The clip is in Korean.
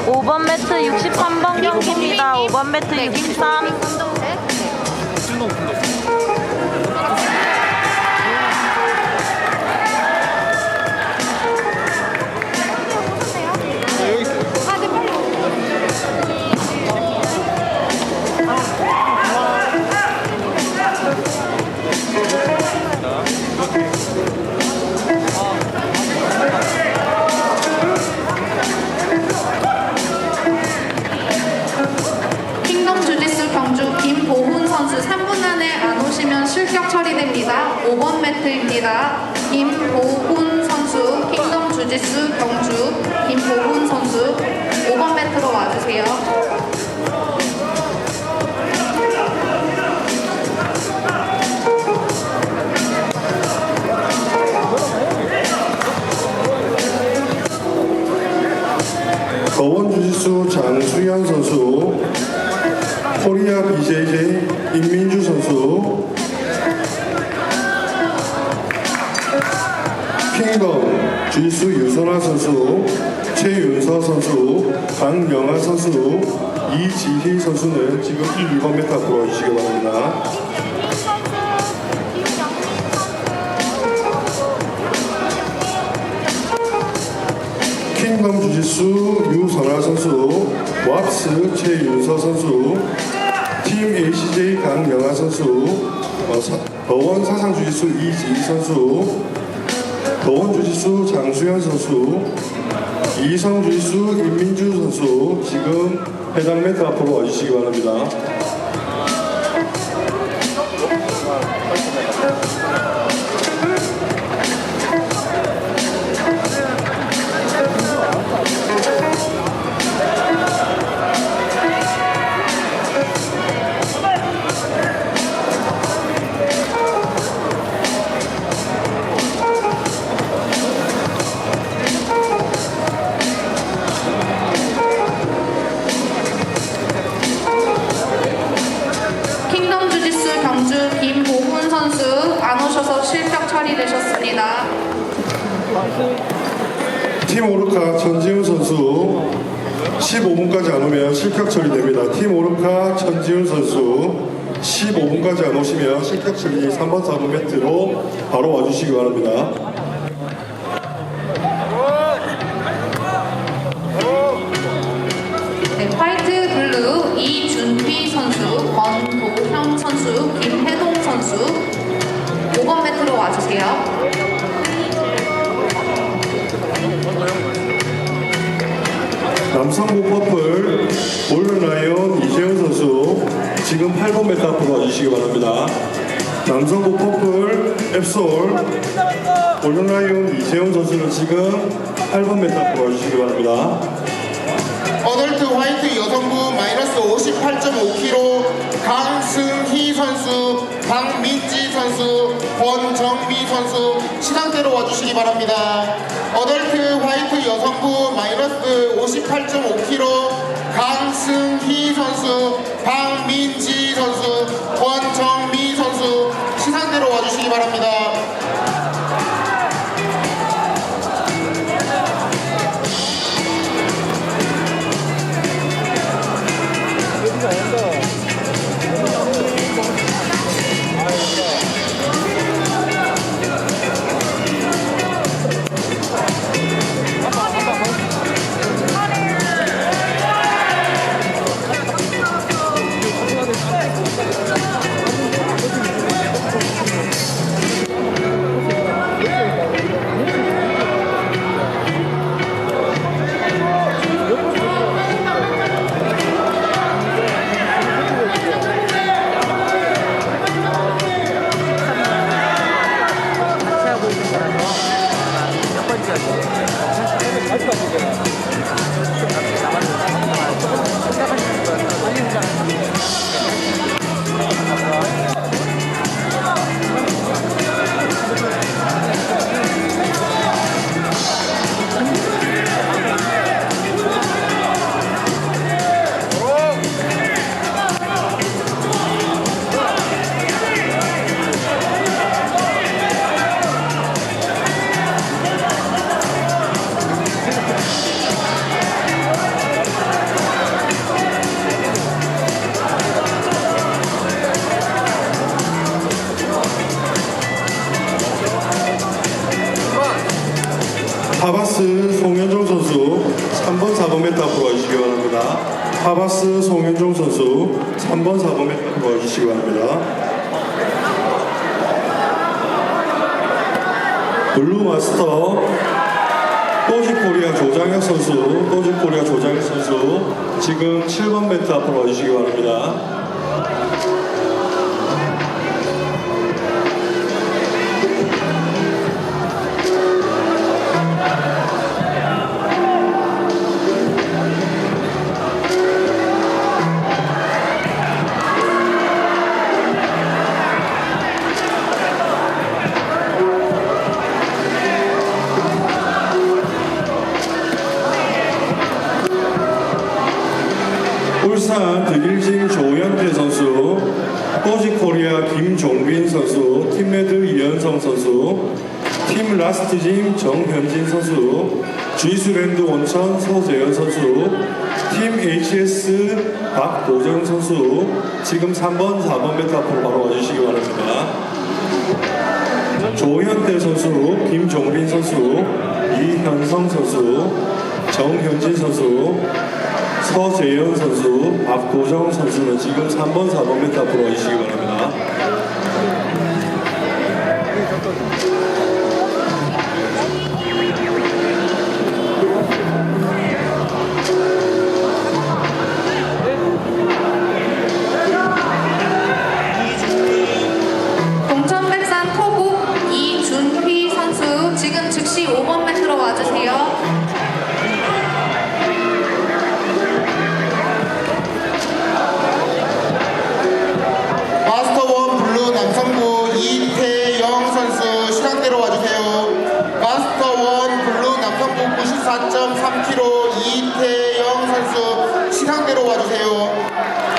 5번 매트 63번 경기입니다. 5번 매트 63. 신동 분도 여 주짓수 경주 김보훈 선수 5번 매트로 와주세요. 더원 주짓수 장수현 선수, 코리아 BJJ 주짓수 유선아 선수, 최윤서 선수, 강영아 선수, 이지희 선수는 지금 1, 2번 메타 앞으로 와주시기 바랍니다. 킹덤 주짓수 유선아 선수, 왑스 최윤서 선수, 팀 ACJ 강영아 선수, 어, 사- 더원 사상 주짓수 이지희 선수, 더원 주짓수 장수현 선수, 이성 주짓수 임민주 선수 지금 해당 매트 앞으로 와주시기 바랍니다. 팀 오르카 전지훈 선수 15분까지 안 오면 실격 처리됩니다. 팀 오르카 전지훈 선수 15분까지 안 오시면 실격 처리 3번 4번 매트로 바로 와주시기 바랍니다. 네, 이준휘 선수, 권도형 선수, 김혜동 선수 5번 매트로 와주세요. 남성부 퍼플 올른라이온 이재훈 선수 지금 8번 매트 앞으로 와주시기 바랍니다. 남성부 퍼플 앱솔 올른라이온 이재훈 선수는 지금 8번 매트 앞으로 와주시기 바랍니다. 어덜트 화이트 여성부 마이너스 58.5kg 강승희 선수, 박민지 선수, 권정미 선수 시상대로 와주시기 바랍니다. 어덜트 화이트 여성부 마이너스 58.5kg 강승희 선수, 박민지 선수, 권정미 선수 시상대로 와주시기 바랍니다. 하바스 송현종 선수 3번 4번 메타 앞으로 와주시기 바랍니다. 하바스 송현종 선수 3번 4번 메타 앞으로 와주시기 바랍니다. 블루 마스터 또지 코리아 조장혁 선수 또지 코리아 조장혁 선수 지금 7번 메타 앞으로 와주시기 바랍니다. 울산 득일진 조현태 선수, 꼬지코리아 김종빈 선수, 팀메드 이현성 선수, 팀 라스트짐 정현진 선수, 주이수랜드 원천 서재현 선수, 팀 HS 박도정 선수, 지금 3번, 4번 메트 앞으로 바로 와주시기 바랍니다. 조현태 선수, 김종빈 선수, 이현성 선수, 정현진 선수, 서재현 선수, 박도정 선수는 지금 3번, 4번 메트 앞으로 와주시기 바랍니다. よ。